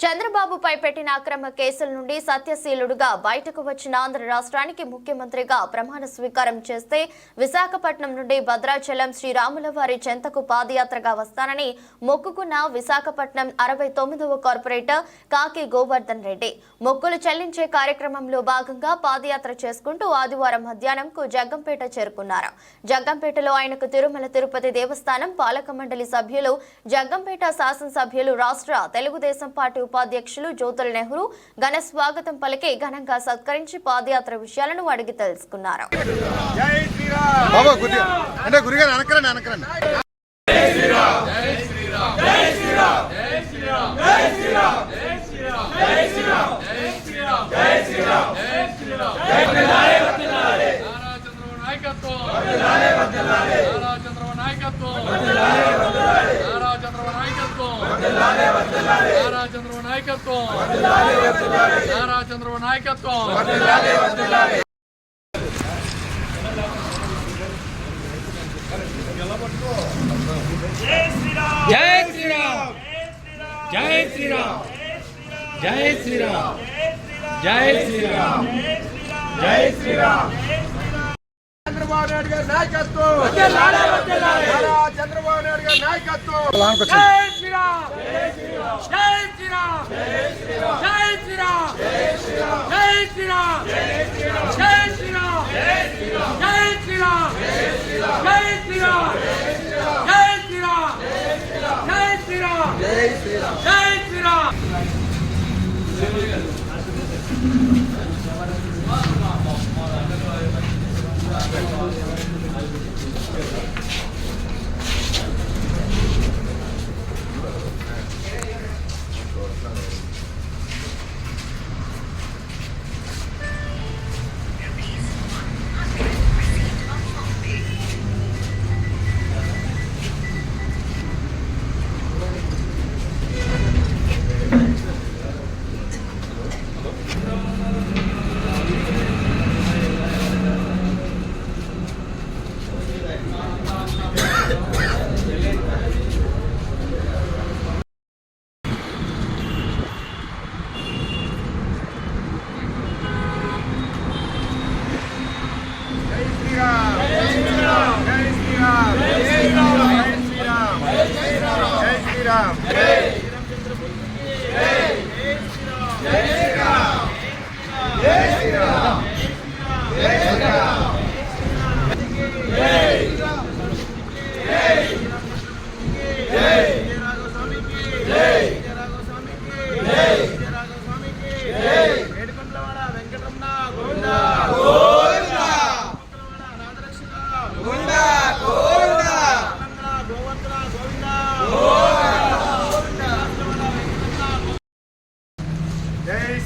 చంద్రబాబుపై పెట్టిన అక్రమ కేసుల నుండి సత్యశీలుడుగా బయటకు వచ్చిన ఆంధ్ర రాష్ట్రానికి ముఖ్యమంత్రిగా ప్రమాణ స్వీకారం చేస్తే విశాఖపట్నం నుండి భద్రాచలం శ్రీరాములవారి చెంతకు పాదయాత్రగా వస్తానని మొక్కుకున్న విశాఖపట్నం అరవై తొమ్మిదవ కార్పొరేటర్ కాకి గోవర్ధన్ రెడ్డి. మొక్కులు చెల్లించే కార్యక్రమంలో భాగంగా పాదయాత్ర చేసుకుంటూ ఆదివారం మధ్యాహ్నంకు జగ్గంపేట చేరుకున్నారు. జగ్గంపేటలో ఆయనకు తిరుమల తిరుపతి దేవస్థానం పాలక మండలి సభ్యులు జగ్గంపేట శాసనసభ్యులు రాష్ట్ర తెలుగుదేశం పార్టీ ఉపాధ్యక్షులు జ్యోతుల నెహ్రూ ఘన స్వాగతం పలికి ఘనంగా సత్కరించి పాదయాత్ర విషయాలను అడిగి తెలుసుకున్నారు. నాయకత్వం. నాయకత్వం. నారా చంద్రబాబు నాయకత్వం. నారా చంద్రబాబు నాయకత్వం. జై శ్రీరామ్. జై శ్రీరామ్. జై శ్రీరామ్. జై శ్రీరామ్. జై శ్రీరామ్. చంద్రబాబు నాయుడు గారి నాయకత్వం చంద్రబాబు నాయుడు గారి నాయకత్వం జై శ్రీరామ్ జై శ్రీరామ్ జై శ్రీరామ్ జై శ్రీరామ్ జై శ్రీరామ్ జై శ్రీరామ్ జై శ్రీరామ్ జై శ్రీరామ్ జై శ్రీరామ్ జై శ్రీరామ్ జై శ్రీరామ్ Thank you.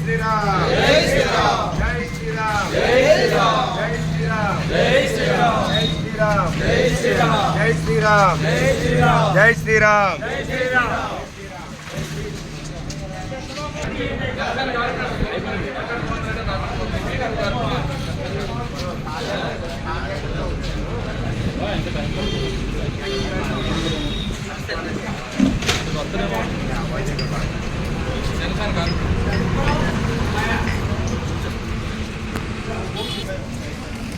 జై శ్రీరామ్ జై శ్రీరామ్ జై శ్రీరామ్ జై శ్రీరామ్ జై శ్రీరామ్ జై శ్రీరామ్ జై శ్రీరామ్ జై శ్రీరామ్ జై శ్రీరామ్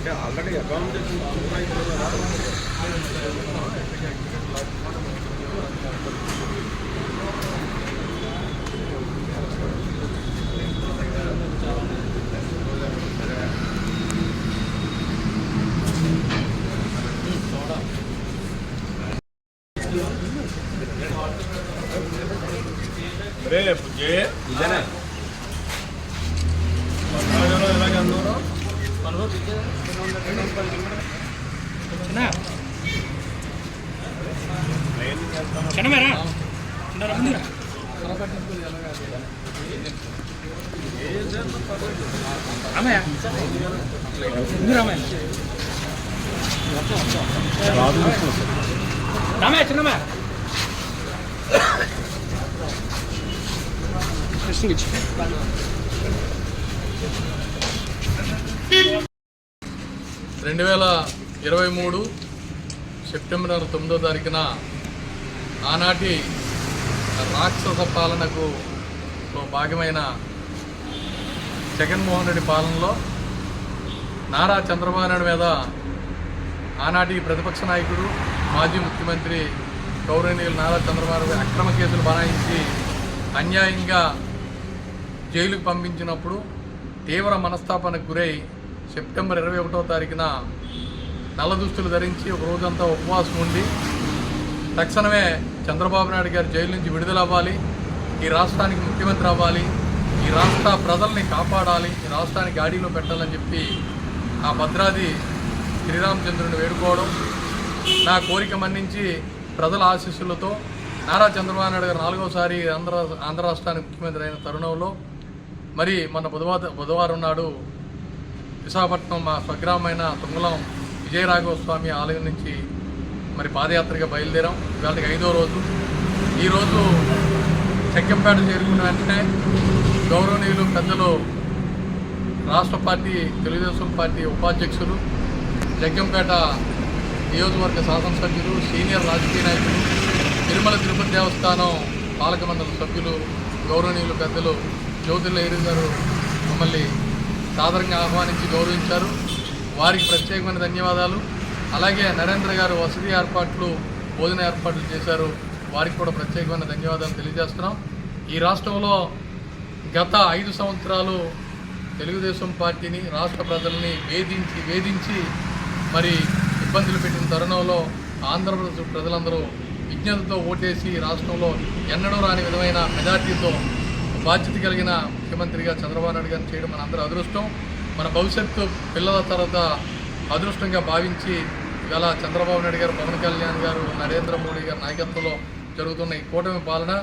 అంటే ఆల్రెడీ అకౌంట్ రేపు జే ఇదేనా? ఎలాగ అందరూ? చిన్నమేరా చిన్నరా ముందురా రామయ్య ముందు రామయ్య రామయ్య చిన్నమయ్య రెండు వేల ఇరవై మూడు సెప్టెంబర్ తొమ్మిదో తారీఖున ఆనాటి రాక్షస పాలనకు భాగమైన జగన్మోహన్ రెడ్డి పాలనలో నారా చంద్రబాబు నాయుడు మీద ఆనాటి ప్రతిపక్ష నాయకుడు మాజీ ముఖ్యమంత్రి గౌరవనీయులు నారా చంద్రబాబు అక్రమ కేసులు బనాయించి అన్యాయంగా జైలుకు పంపించినప్పుడు తీవ్ర మనస్తాపానికి గురై సెప్టెంబర్ ఇరవై ఒకటో తారీఖున నల్ల దుస్తులు ధరించి ఒక రోజంతా ఉపవాసం ఉండి తక్షణమే చంద్రబాబు నాయుడు గారు జైలు నుంచి విడుదల అవ్వాలి ఈ రాష్ట్రానికి ముఖ్యమంత్రి అవ్వాలి ఈ రాష్ట్ర ప్రజల్ని కాపాడాలి ఈ రాష్ట్రానికి గాడిలో పెట్టాలని చెప్పి ఆ భద్రాది శ్రీరామచంద్రుని వేడుకోవడం నా కోరిక మన్నించి ప్రజల ఆశీస్సులతో నారా చంద్రబాబు నాయుడు గారు నాలుగోసారి ఆంధ్ర ఆంధ్ర రాష్ట్రానికి ముఖ్యమంత్రి అయిన తరుణంలో మరి మన బుధవారం బుధవారం నాడు విశాఖపట్నం మా స్వగ్రామైన తుంగలం విజయరాఘవ స్వామి ఆలయం నుంచి మరి పాదయాత్రగా బయలుదేరాం. ఇవాళకి ఐదో రోజు. ఈరోజు చెక్కంపేట చేరుకున్న వెంటనే గౌరవనీయులు పెద్దలు రాష్ట్ర పార్టీ తెలుగుదేశం పార్టీ ఉపాధ్యక్షులు జగ్గంపేట నియోజకవర్గ శాసనసభ్యులు సీనియర్ రాజకీయ నాయకులు తిరుమల తిరుపతి దేవస్థానం పాలక మండలి సభ్యులు గౌరవనీయులు పెద్దలు జ్యోతిర్ల గారు మమ్మల్ని సాదరంగా ఆహ్వానించి గౌరవించారు. వారికి ప్రత్యేకమైన ధన్యవాదాలు. అలాగే నరేంద్ర గారు వసతి ఏర్పాట్లు భోజన ఏర్పాట్లు చేశారు. వారికి కూడా ప్రత్యేకమైన ధన్యవాదాలు తెలియజేస్తున్నాం. ఈ రాష్ట్రంలో గత ఐదు సంవత్సరాలు తెలుగుదేశం పార్టీని రాష్ట్ర ప్రజల్ని వేధించి వేధించి మరి ఇబ్బందులు పెట్టిన తరుణంలో ఆంధ్రప్రదేశ్ ప్రజలందరూ విజ్ఞతతో ఓటేసి రాష్ట్రంలో ఎన్నడూ రాని విధమైన మెజార్టీతో బాధ్యత కలిగిన ముఖ్యమంత్రిగా చంద్రబాబు నాయుడు గారిని చేయడం మన అందరూ అదృష్టం. మన భవిష్యత్తు పిల్లల తర్వాత అదృష్టంగా భావించి ఇవాళ చంద్రబాబు నాయుడు గారు పవన్ కళ్యాణ్ గారు నరేంద్ర మోడీ గారి నాయకత్వంలో జరుగుతున్న ఈ కూటమి పాలన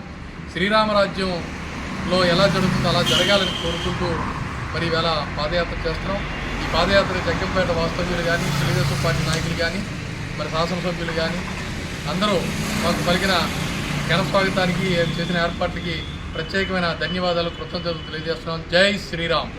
శ్రీరామరాజ్యంలో ఎలా జరుగుతుందో అలా జరగాలని కోరుకుంటూ మరి ఇవాళ పాదయాత్ర చేస్తున్నాం. ఈ పాదయాత్ర జగ్గంపేట వాస్తవ్యులు కానీ తెలుగుదేశం పార్టీ నాయకులు కానీ మరి శాసనసభ్యులు కానీ అందరూ మాకు పలికిన ఘన స్వాగతానికి చేసిన ఏర్పాట్లకి ప్రత్యేకమైన ధన్యవాదాలు కృతజ్ఞతలు తెలియజేస్తున్నాం. జై శ్రీరామ్.